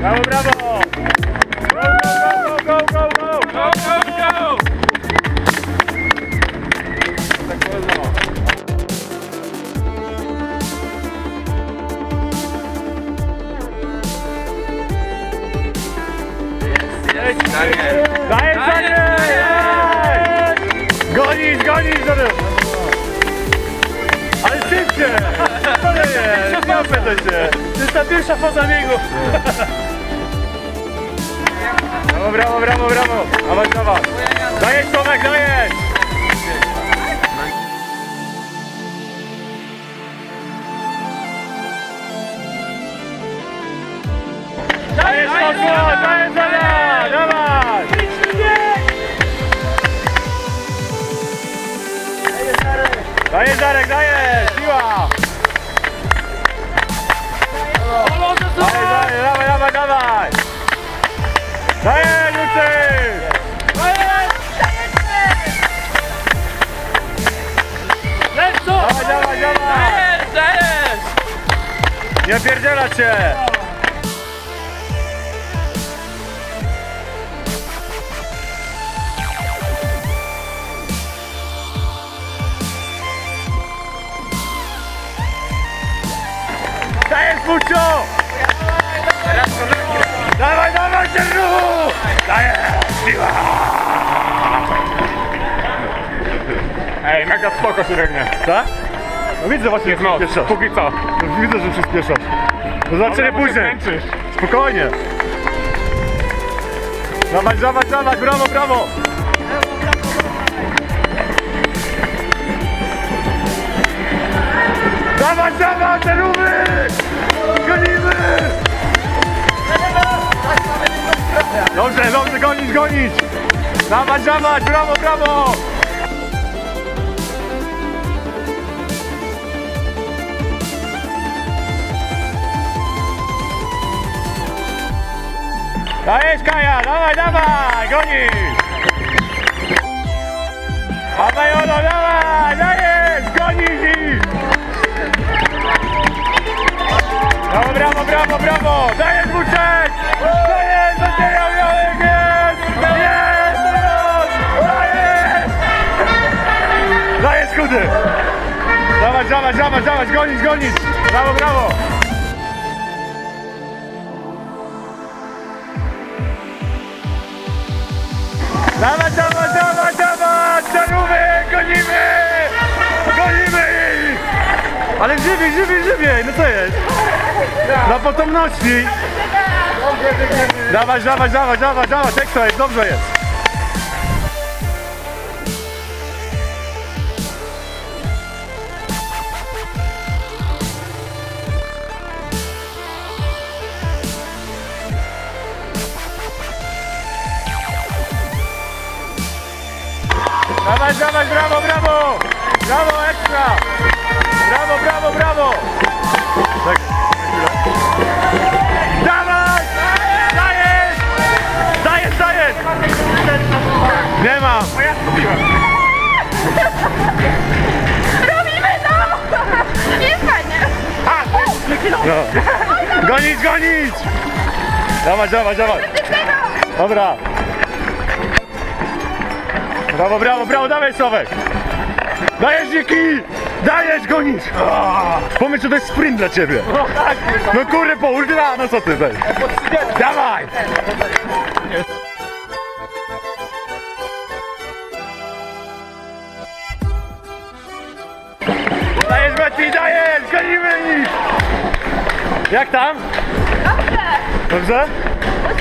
Brawo, brawo! Go, go, go, go, go. Daniel! Daniel, Gonisz, gonisz, Daniel! Ale szybciej! To jest! Mamy to się! To jest ta pierwsza faza biegu! Brawo, brawo, brawo, brawo! Dawaj, dawaj! Dajesz, Tomek, dajesz! Dajesz, Tomek, dajesz, dawaj, dawaj! Dajesz, Darek, dajesz! Siła! Dawaj, dawaj, dawaj, dawaj, dawaj! Nie pierdziela cię! Dajesz, Bucio! Teraz Dawaj, dawaj, się ruchu! Dajesz, siła! Ej, mega spoko się regnie. Tak? No widzę właśnie, że przyspieszasz. Póki co. No, widzę, że przyspieszasz. No zobaczymy później. Spokojnie. Dawaj, dawaj, dawaj, brawo, brawo! Dawaj, dawaj, te Dobrze, dobrze, gonić, gonić! Dawać, dawać, brawo, brawo! Dajesz Kaja, dawaj, dawaj, gonisz! Dawaj Olo, dawaj, dajesz, gonisz ich! Brawo, brawo, brawo, brawo! Dajesz Buczek! Chudy! Dawać, dawać, dawać, dawać, gonić, gonić! Brawo, brawo! Dawać, dawać, dawać, dawać! Czarówek, gonimy! Gonimy! Ale żywiej, żywiej, żywiej! No co jest? Na potomności! Dawać, dawać, dawać, dawać, dawać! Ekstra jest, dobrze jest! Dawać, dawać, brawo, brawo! Brawo, ekstra! Brawo, brawo, brawo! Tak. Dawaj! Dajesz! Dajesz, dajesz! Nie mam! Robimy to! Jest fajnie! No. Gonić, gonić! Dawać, dawać, dawać! Dobra! Brawo, brawo, brawo, dawaj Sławek! Dajesz Niki! Dajesz, gonisz! Pomyśl, że to jest sprint dla ciebie! No kurde, po ultra, no co ty tutaj? Dawaj! Dajesz Mati, dajesz! Gonimy ich! Jak tam? Dobrze! Dobrze?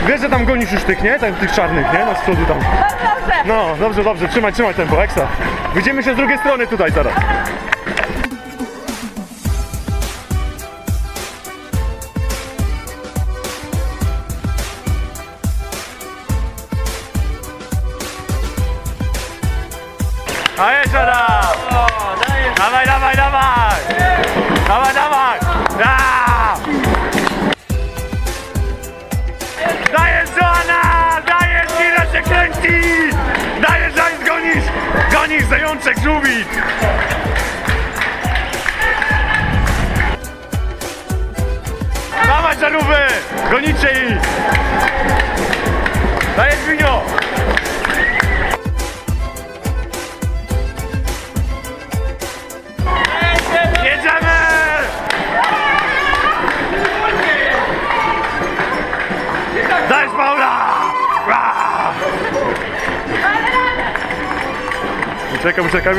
Wiesz, że tam gonisz już tych, nie? Tam, tych czarnych, nie? No z przodu tam. Dobrze! No, dobrze, dobrze, trzymaj, trzymaj tempo, ekstra. Widzimy się z drugiej strony tutaj zaraz. A jest Adam! Dawaj, dawaj, dawaj! Dawaj, dawaj! Ja! Kręci! Dajesz, dajesz, gonisz! Gonisz, zajączek, żółwik! Dawaj, żarówy! Gonicie ich! Dajesz winio! Czekam, czekam.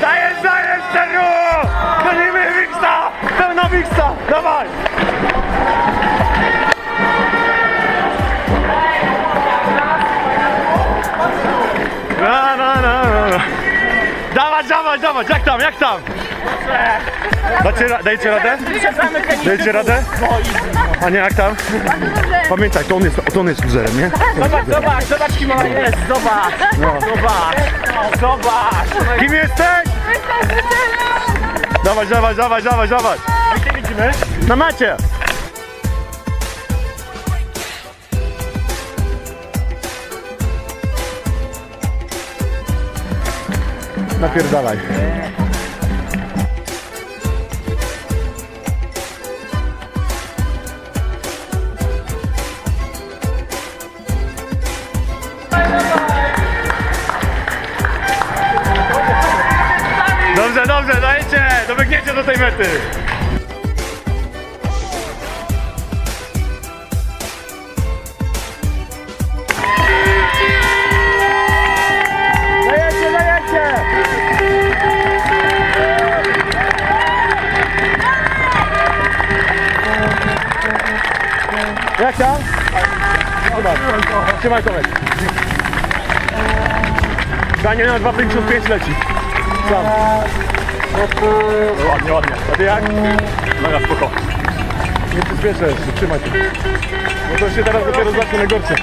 Dajesz, dajesz, Serru! Gonimy Wiksa! Pełna Wiksa! Dawaj! Na, na, na, na. Dawać, dawać, dawać! Jak tam, jak tam? Dacie, ra- dajecie radę? Dajecie radę? A nie, jak tam? Pamiętaj, to on jest, to on jest luzerem, nie? Zobacz, zobacz, zobacz kim ona jest, zobacz, zobacz, zobacz. Kim jesteś? Dawać, dawać, dawać, dawać, dawać! Gdzie widzimy? Na macie! Napierdalaj. Do tej mety! Dajecie, dajecie! Jak tam? Trzymaj, trzymaj Tomek. Danie na 2,55 leci. Sam. No, ładnie, ładnie. A ty jak? Mega spoko. Nie przyspieszę jeszcze, trzymaj się. Bo to się teraz dopiero zacznie najgorsze.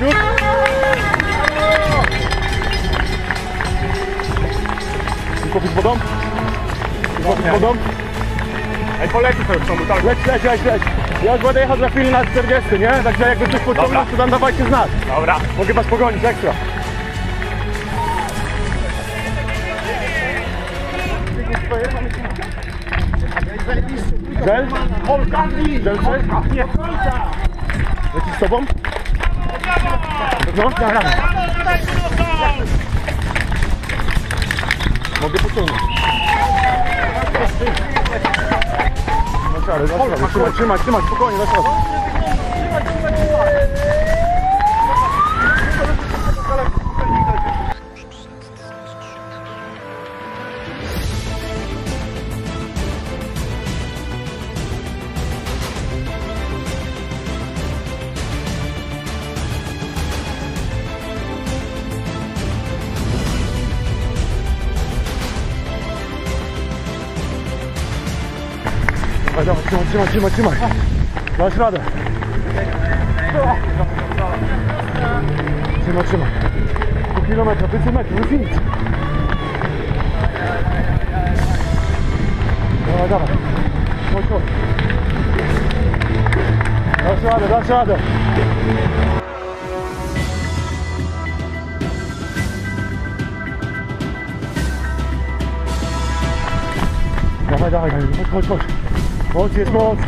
Już? Kupić wodą? Kupić wodą? Ej, poleci sobie w ciągu, tak? Leć, leć, leć, leć. Ja już będę jechał za chwilę na 40, nie? Także jakby coś pociągnął, to tam dawajcie znać. Dobra. Mogę was pogonić, ekstra. Żel? Żel coś? Nie. Lecisz z tobą? No, rano. Mogę pociągnąć. No czary, dasz radę. Trzymaj, trzymaj, trzymaj, spokojnie, dasz radę. Dawaj, dawaj, trzymaj, trzymaj, trzymaj, trzymaj. Dasz radę. Trzymaj, trzymaj. Pół kilometra, 500 metrów, już nic. Dawaj, dawaj. Chodź, chodź. Dasz radę, dasz radę. Dawaj, dawaj, dawaj, chodź, chodź, chodź. Moc jest moc.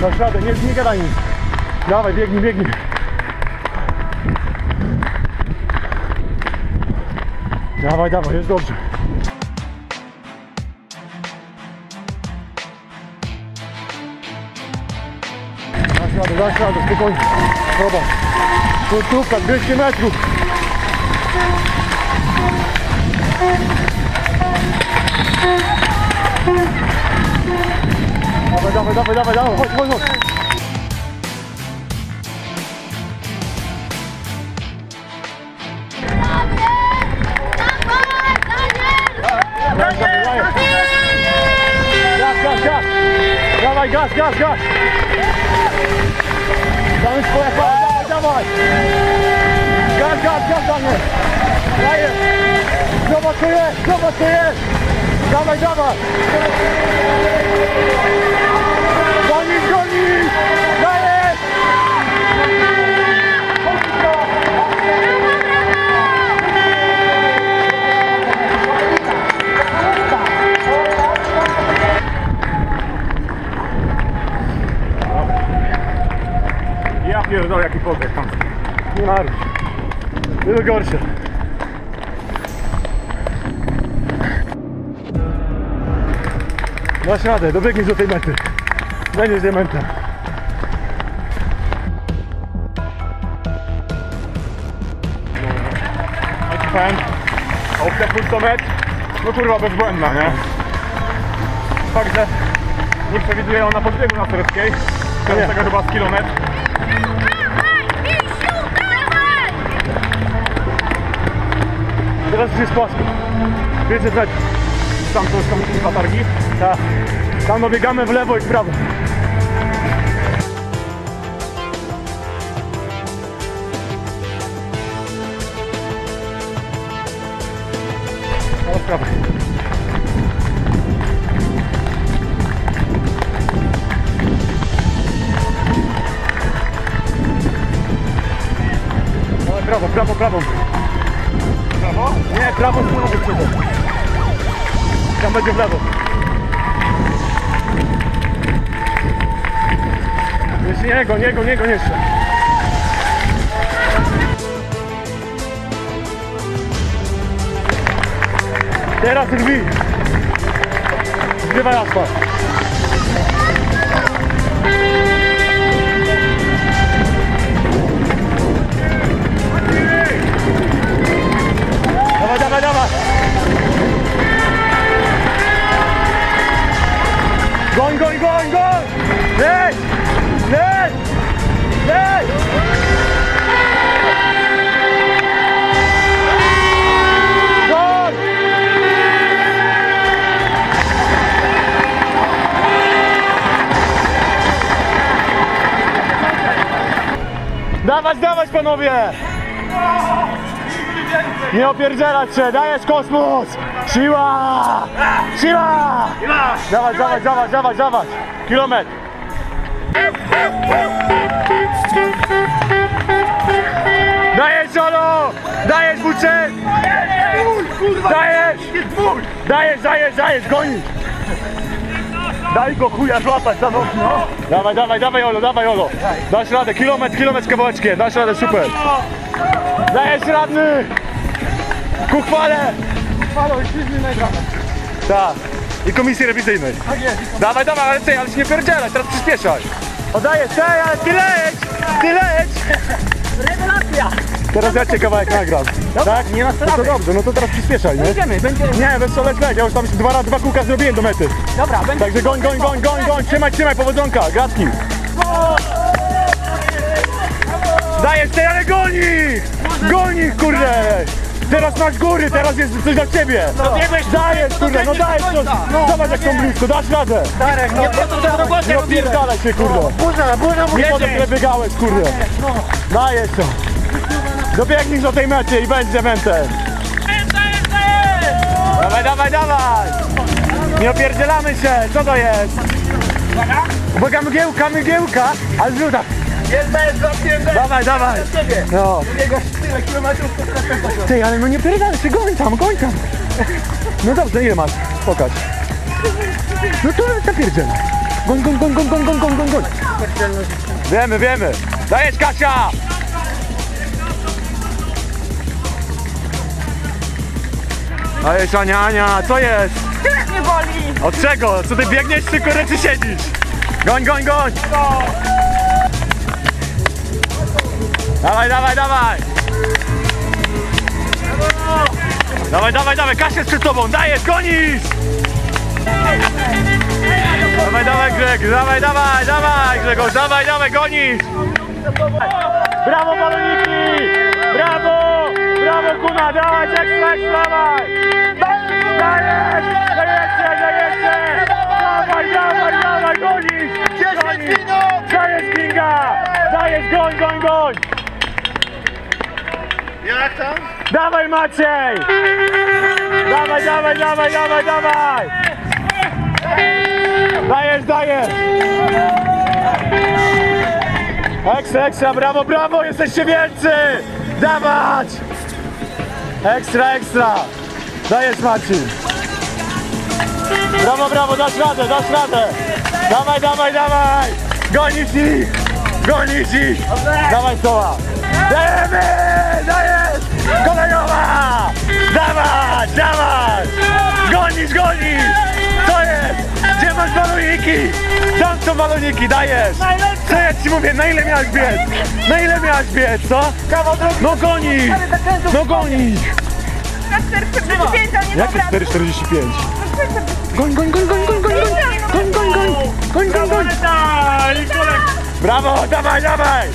Dasz radę, nie, nie gadaj nic. Dawaj, biegnij, biegnij. Dawaj, dawaj, jest dobrze. Dasz radę, dasz radę, spokojnie. Zobacz. Końcówka, 200 metrów. Dawaj, dawaj, dawaj, dawaj, dawaj, chodź, chodź, chodź. Dawaj, dawaj, dawaj. Gaz, gaz, gaz. Dawaj, gaz, gaz, gaz. Damy swoje pary, dawaj, dawaj. Gaz, gaz, gaz, Daniel. Dajesz. Zobacz, co jest, zobacz, co jest. Dawaj, dawaj! Gonisz, gonisz! Dajesz! Ja pierdolę jaki pogrzeb tam. Nie marusz. Było gorsze. Dasz radę, dobiegniesz do tej mety. Będziesz diamentem. Jaki fan? Opcja pulsometr? No kurwa bezbłędna, nie? Fakt, że nie przewiduje ona podbiegu na Sereckiej. To jest tego chyba z kilometr. Teraz już jest płasko. 500 metrów. Tam to tam kilka targi. Tak. Tam dobiegamy w lewo i w prawo. Teraz w prawo. Prawo, prawo, prawo. Prawo? Nie, prawo góry przede. Tam będzie w lewo. Jeszcze nie go, nie nie go, jeszcze. Teraz drzwi. Zgrywaj asfalt. Dawaj, dawaj, dawaj. on, going, going, going! Yes! Yes! Yes! Dawać, dawać panowie! Nie opierdzielać się, dajesz kosmos! Siła! Siła! Dawać, dawać, dawać, dawać, dawać! Kilometr! Dajesz solo! Dajesz buczek! Dajesz! Dajesz, dajesz, dajesz, gonisz! Daj go chuja złapać za nogi, no! Dawaj, dawaj, dawaj Olo, dawaj Olo! Dasz radę, kilometr, kilometr z kawałeczkiem, dasz radę, super! Dajesz radny! Ku chwale! Halo, nie nagramy. Tak. I komisji rewizyjnej. Tak jest. Dawaj, dawaj, ale ty, ale się nie pierdzielaj, teraz przyspieszaj. Oddaję, ty, ale ty leć! Ty leć! Rewelacja! Teraz ja cię kawałek nagram. tak? nie ma No to sprawy. dobrze, no to teraz przyspieszaj, nie? Będziemy, będziemy. Nie, soleć leć, ja już tam dwa, dwa kółka zrobiłem do mety. Dobra, będzie. Także goń, goń, goń, goń, goń, trzymaj, trzymaj, powodzonka, gratki. Dajesz, ty, ale goni! Goni, kurde! Teraz masz góry, teraz jest coś dla ciebie! Dajesz, kurde, no dajesz coś! Zobacz jak są blisko, dasz radę! Darek, nie po to tę robotę Nie opierdalaj się, kurde! Burza, burza mu Nie po to tyle biegałeś, kurde! Dajesz to! Dobiegnij do tej mety i będzie mentem! Dawaj, dawaj, dawaj! Nie opierdzielamy się, co to jest? Uwaga, mgiełka, mgiełka, ale zrzuta! Jest bez zapięte. Dawaj, dawaj! No. Biegasz tyle kilometrów, to trochę Ty, ale no nie pierdalaj się, goń tam, goń tam! No dobrze, ile masz? Pokaż. No to zapierdzielaj. Goń, goń, goń, goń, goń, goń, goń, goń, goń. Wiemy, wiemy. Dajesz Kasia! Dajesz Ania, Ania, co jest? Tyłek mnie boli. Od czego? Co ty biegniesz czy kurde czy siedzisz? Goń, goń, goń! Dawaj, dawaj, dawaj! Dawaj, dawaj, dawaj, Kasia jest przed tobą, dajesz, gonisz! Dawaj, dawaj Greg, dawaj, dawaj, dawaj Grzegorz, dawaj, dawaj, gonisz! Brawo baloniki! Brawo! Brawo Kuna, dawaj, ekstra, ekstra, dawaj! Dajesz! Dajecie, dajecie! Dawaj, dawaj, dawaj, gonisz! 10 minut! Dajesz Kinga! Dajesz, goń, goń, goń! Jak tam? Dawaj Maciej! Dawaj, dawaj, dawaj, dawaj, dawaj! Dajesz, dajesz! Ekstra, ekstra, brawo, brawo, jesteście wielcy! Dawać! Ekstra, ekstra! Dajesz Maciej! Brawo, brawo, dasz radę, dasz radę! Dawaj, dawaj, dawaj! Gonisz ich! Gonisz ich! Dawaj Soła! Dajemy! Dajesz! Kolejowa! Dawać, dawać! Gonisz, gonisz! Co jest? Gdzie masz baloniki? Tam są baloniki, dajesz! Co ja ci mówię, na ile miałeś biec? Na ile miałeś biec, co? No gonisz! No gonisz! Na 445, a nie Jakie dobra. 4,45? Goń, goń, goń, goń, goń, goń, goń! Goń, goń, goń! Goń, goń, goń! Brawo, dawaj, dawaj!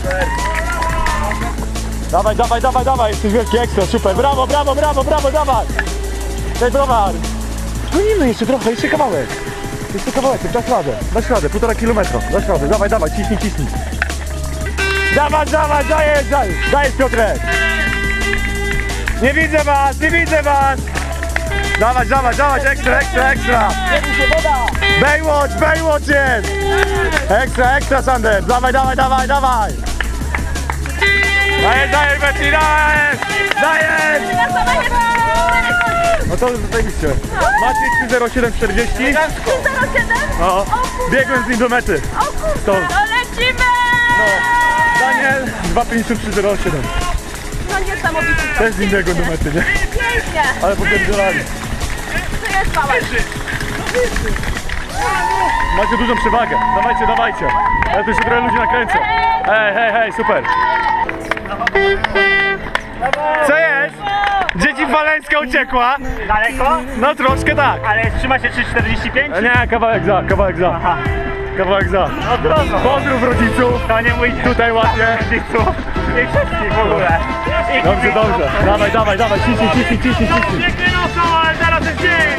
Dawaj, dawaj, dawaj, dawaj, jesteś wielki ekstra, super, brawo, brawo, brawo, brawo, dawaj! Daj browar! Gonimy jeszcze trochę, jeszcze kawałek. Jeszcze kawałek, dasz radę, dasz radę, półtora kilometra, dasz radę, dawaj, dawaj, ciśnij, ciśnij. Dawaj, dawaj, dajesz, dajesz, dajesz Piotrek! Nie widzę was, nie widzę was! Dawać, dawać, dawać, ekstra, ekstra, ekstra! Baywatch, Baywatch jest! Ekstra, ekstra Sander! Dawaj, dawaj, dawaj, dawaj! Dajesz, dajesz, Betty, dajesz! Dajesz! No to zajebiście. Maciej 30740. 07? No, biegłem z nim do mety. O kurde, To- no lecimy! No. Daniel 25307. No niesamowite. Też z nim biegłem do mety, nie? Pięknie. Ale popierdzielali. Tu jest mała. Macie dużą przewagę. Dawajcie, dawajcie. Ja tu jeszcze trochę ludzi nakręcę. Hej, hej, hej, super. Co jest? Dzieci Waleńska uciekła. Daleko? No troszkę tak. Ale trzyma się 3,45? Nie, kawałek za, kawałek za. Aha. Kawałek za. No trudno. Pozdrów rodziców. To nie mój Tutaj ładnie. rodziców. I wszystkich w ogóle. I Dobrze, dobrze. Dawaj, dawaj, dawaj. Ciśnij, ciśnij, ciśnij, ciśnij. Pięknie nocą, ale zaraz jest dzień.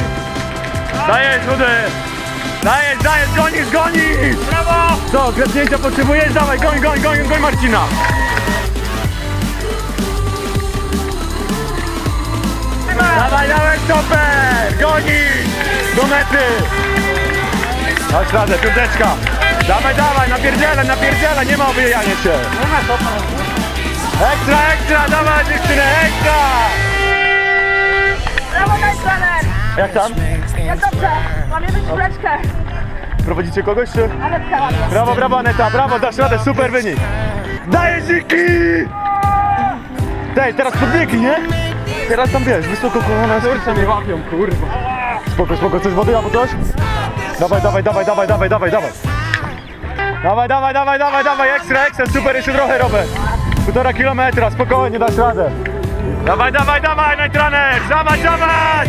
Dajesz, rudy. Dajesz, dajesz, gonisz, gonisz. Brawo! Co, klepnięcia potrzebujesz? Dawaj, goń, goń, goń, goń Marcina. Super! Gonisz! Do mety! Dasz radę, piąteczka. Dawaj, dawaj, napierdzielę, napierdzielę, nie ma obijania się. Ekstra, ekstra, dawaj dziewczynę, ekstra! Brawo, daj trener. Jak tam? Jak dobrze. Mam jedną kuleczkę. Prowadzicie kogoś czy? Anetka ładnie. Brawo, brawo Aneta, brawo, dasz radę, super wynik. Dajesz Ziki! Daj, teraz podbiegi, nie? Teraz tam wiesz, wysoko kolana. Kurczę mnie łapią, kurwa. Spoko, spoko, chcesz wody albo coś? Dawaj, dawaj, dawaj, dawaj, dawaj, dawaj, dawaj. Dawaj, dawaj, dawaj, dawaj, dawaj, ekstra, ekstra, super, jeszcze trochę Robert. Półtora kilometra, spokojnie, dasz radę. Dawaj, dawaj, dawaj, najtraner, dawać, dawać!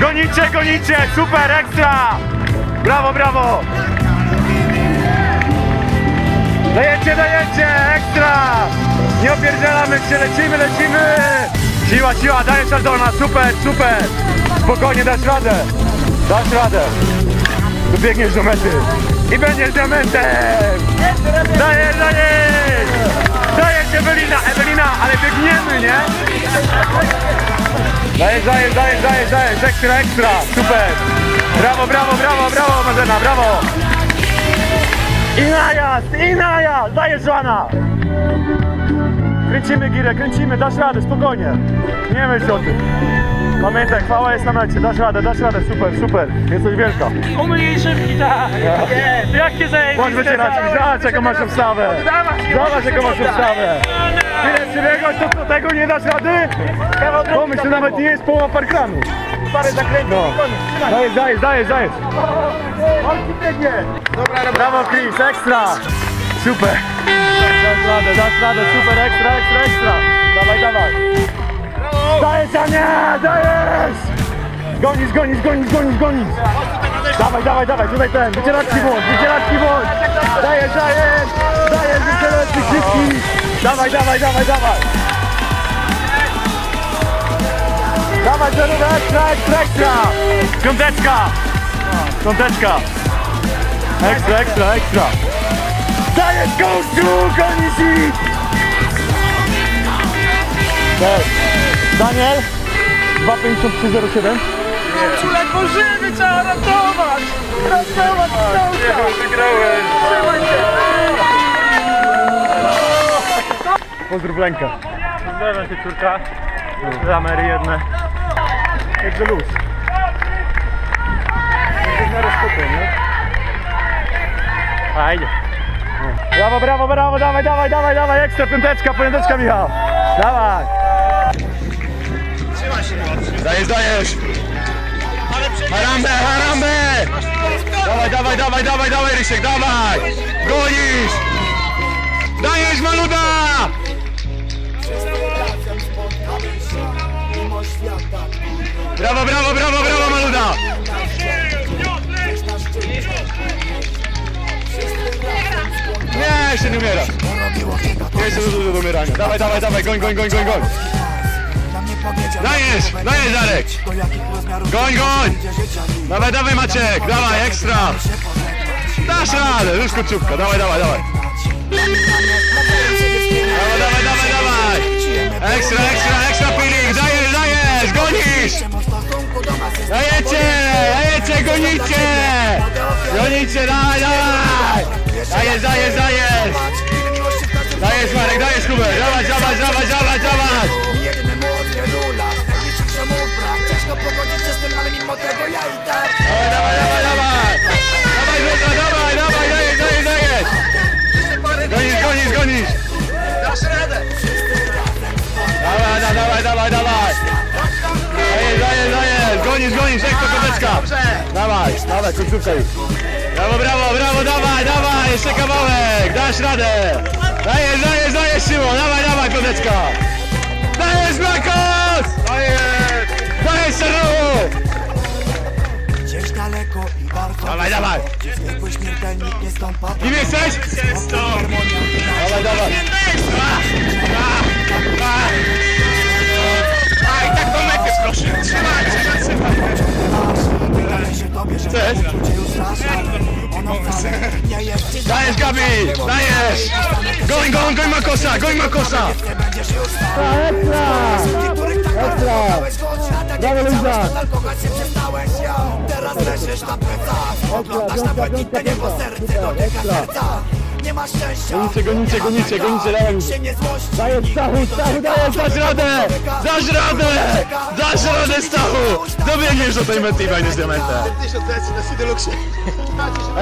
Gonicie, gonicie, super, ekstra! Brawo, brawo! Dajecie, dajecie, ekstra! Nie opierdzielamy się, lecimy, lecimy! Siła, siła, dajesz Aldona, super, super! Spokojnie, dasz radę! Dasz radę! Dobiegniesz do mety! I będziesz diamentem! Dajesz, dajesz! Dajesz Ewelina, Ewelina, ale biegniemy, nie? Dajesz, dajesz, dajesz, dajesz, dajesz, ekstra, ekstra, super! Brawo, brawo, brawo, brawo, Mazena, brawo! I najazd, i najazd! Dajesz Joana! Kręcimy girę, kręcimy, dasz radę, spokojnie. Nie myśl o tym. Pamiętaj, chwała jest na mecie, dasz radę, dasz radę, super, super. Jesteś wielka. Umyj szybki, tak. Jest. Jakie zajęcie. Bądź raczej, zobacz jaką masz obstawę. Zobacz jaką masz obstawę. Tyle przybiegłeś, to co tego nie dasz rady? Pomyśl, to nawet nie jest połowa parkranu. Parę zakrętów No. i koniec. Dajesz, dajesz, dajesz, dajesz. Dobra, brawo Chris, ekstra. Super. Dasz radę, dasz radę, super, ekstra, ekstra, ekstra. Dawaj, dawaj. Dajesz, Ania, dajesz. Gonisz, gonisz, gonisz, gonisz, gonisz. Dawaj, dawaj, dawaj, tutaj ten, wycieraczki włącz, wycieraczki włącz. Dajesz, dajesz, dajesz, wycieraczki wszystkich. Dawaj, dawaj, dawaj, dawaj. Dawaj, zerówę, ekstra, ekstra, ekstra. Piąteczka. Piąteczka. Ekstra, ekstra, ekstra. Dajesz, go, go, gonisz ich. Cześć. Daniel, 25307. Ledwo żywy, trzeba ratować. Ratować stołka. Wygrałem. Trzymaj się. Pozdrów Lenka. Pozdrawiam cię, córka. Zamery jedne. Także luz. Jest w miarę spokój, nie? Fajnie. Brawo, brawo, brawo, dawaj, dawaj, dawaj, dawaj, ekstra piąteczka, piąteczka Michał. Dawaj! Dajesz, dajesz! Harambę, harambę! Dawaj, dawaj, dawaj, dawaj, dawaj, Rysiek, dawaj! Gonisz! Dajesz, maluda! Brawo, brawo, brawo, brawo, maluda! Jeszcze nie umiera. Jeszcze dużo do umierania. Dawaj, dawaj, dawaj, goń, goń, goń, goń, goń. Dajesz, dajesz, Darek. Goń, goń. Dawaj, dawaj, Maciek, dawaj, ekstra. Dasz radę, już końcówka, dawaj, dawaj, dawaj. Dawaj, dawaj, dawaj, dawaj. Ekstra, ekstra, ekstra, Pilik, dajesz, dajesz, gonisz. Dajecie, dajecie, gonicie. Gonicie, dawaj, dawaj. Dajesz, dajesz, dajesz. Dajesz, Marek, dajesz, Hubert, dawaj, dawaj, dawaj, dawaj, dawaj. Jednemu od wielu lat Robię ci czemu brak Ciężko pogodzić się z tym, ale mimo tego ja i tak Dawaj, dawaj, dawaj, dawaj! Dawaj, dawaj, dawaj, dajesz, dajesz, dajesz! Gonisz, gonisz, gonisz! Dasz radę! Dawaj, da- dawaj, dawaj, dawaj! Dajesz, dajesz, dajesz! Gonisz, gonisz, ekstra koteczka! Dawaj, dawaj, końcówka już! Brawo, brawo, brawo, dawaj, dawaj, jeszcze kawałek! Dasz radę! Dajesz, dajesz, dajesz, Szymon, dawaj, dawaj, koteczka! Dajesz, Blakos! Dajesz! Dajesz, Serru! Gdzieś daleko i bardzo Dawaj, dawaj! Zwykły śmiertelnik nie stąpa Kim jesteś? Dawaj, dawaj! A i tak do mety proszę! Trzymaj, trzymaj, trzymaj! Tobie, że Cześć. uczucie już znasz ale Ono wcale nie jest ci Dajesz Gabi! Dajesz! Goń, goń, goń Makosa! Goń Makosa! Nie będziesz już sam Ekstra! których tak tak ja Teraz leżysz na plecach Oglądasz na niebo Serce dotyka serca Nie masz szczęścia Gonicie, gonicie, ma gonicie, gonicie, złości Dajesz Stachu, Stachu, dajesz! Dasz radę! Dasz radę! Dasz radę Stachu! Dobiegniesz do tej mety i będziesz diamentem!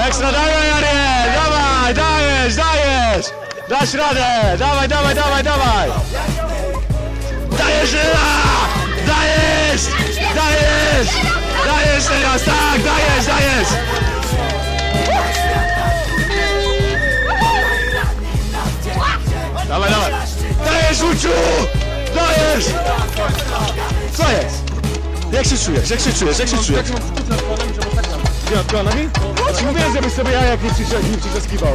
Ekstra, dawaj Ariel! Dawaj, dajesz, dajesz! Dasz radę! Dawaj, dawaj, dawaj, dawaj! Dajesz Ela! Dajesz! Dajesz! Dajesz teraz, tak, dajesz, dajesz! Dajesz, Uciu! Dajesz! Co jest? Jak się czujesz? Jak się czujesz? Jak się czujesz? Gdzie nad kolanami? Ja ci mówiłem, żebyś sobie jajek nie przyszedł, nie przyciskiwał.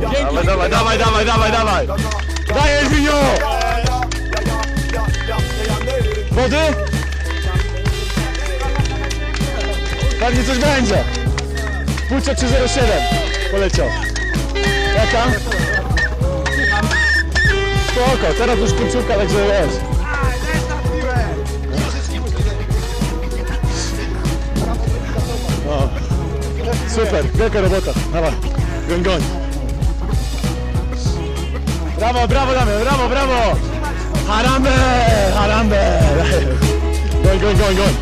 Dawaj, dawaj, dawaj, dawaj, dawaj, dawaj! Dajesz, Winio! Wody? Pewnie coś będzie. Pulcia 307 poleciał. Jaka? Spoko, teraz już końcówka, także wiesz. O, super, wielka robota. Dawaj, goń, goń. Brawo, brawo Damian, brawo, brawo! Harambe, harambe! Goń, goń, goń, goń.